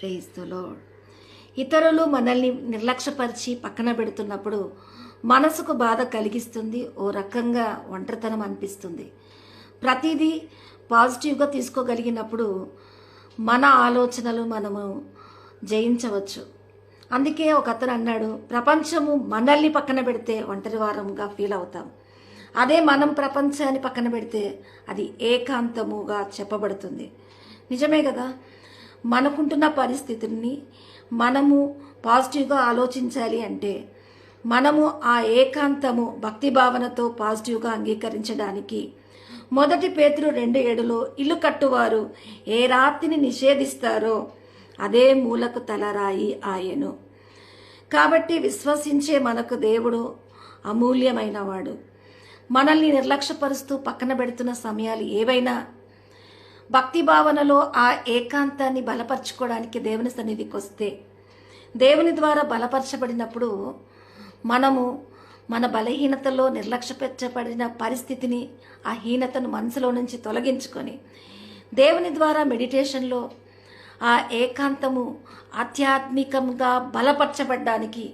ప్రేయిస్తులో ఇతరులు మనల్ని నిర్లక్ష్యపరిచి పక్కన పెడుతున్నప్పుడు మనసుకు బాధ కలిగిస్తుంది ఓ రకంగా ఒంటరితనం అనిపిస్తుంది. ప్రతిదీ పాజిటివ్గా తీసుకోగలిగినప్పుడు మన ఆలోచనలు మనము జయించవచ్చు. అందుకే ఒక అతను అన్నాడు ప్రపంచము మనల్ని పక్కన పెడితే ఒంటరి వారముగా ఫీల్ అవుతాం. అదే మనం ప్రపంచాన్ని పక్కన పెడితే అది ఏకాంతముగా చెప్పబడుతుంది. నిజమే కదా? మనకుంటున్న పరిస్థితుల్ని మనము పాజిటివ్గా ఆలోచించాలి అంటే మనము ఆ ఏకాంతము భక్తి భావనతో పాజిటివ్గా అంగీకరించడానికి మొదటి పేతురు రెండు ఏడులో ఇల్లు కట్టువారు ఏ రాత్రిని నిషేధిస్తారో అదే మూలకు తలరాయి ఆయను. కాబట్టి విశ్వసించే మనకు దేవుడు అమూల్యమైనవాడు. మనల్ని నిర్లక్ష్యపరుస్తూ పక్కన పెడుతున్న సమయాలు ఏవైనా భక్తి భావనలో ఆ ఏకాంతాన్ని బలపరచుకోవడానికి దేవుని సన్నిధికి వస్తే దేవుని ద్వారా బలపరచబడినప్పుడు మనము మన బలహీనతలో నిర్లక్ష్యపరచబడిన పరిస్థితిని ఆ హీనతను మనసులో నుంచి తొలగించుకొని దేవుని ద్వారా మెడిటేషన్లో ఆ ఏకాంతము ఆధ్యాత్మికంగా బలపరచబడ్డానికి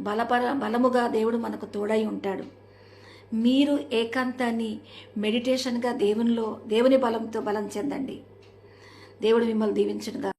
బలపర బలముగా దేవుడు మనకు తోడై ఉంటాడు. మీరు ఏకాంతాన్ని మెడిటేషన్గా దేవునిలో దేవుని బలంతో బలం చెందండి. దేవుడు మిమ్మల్ని దీవించనుగా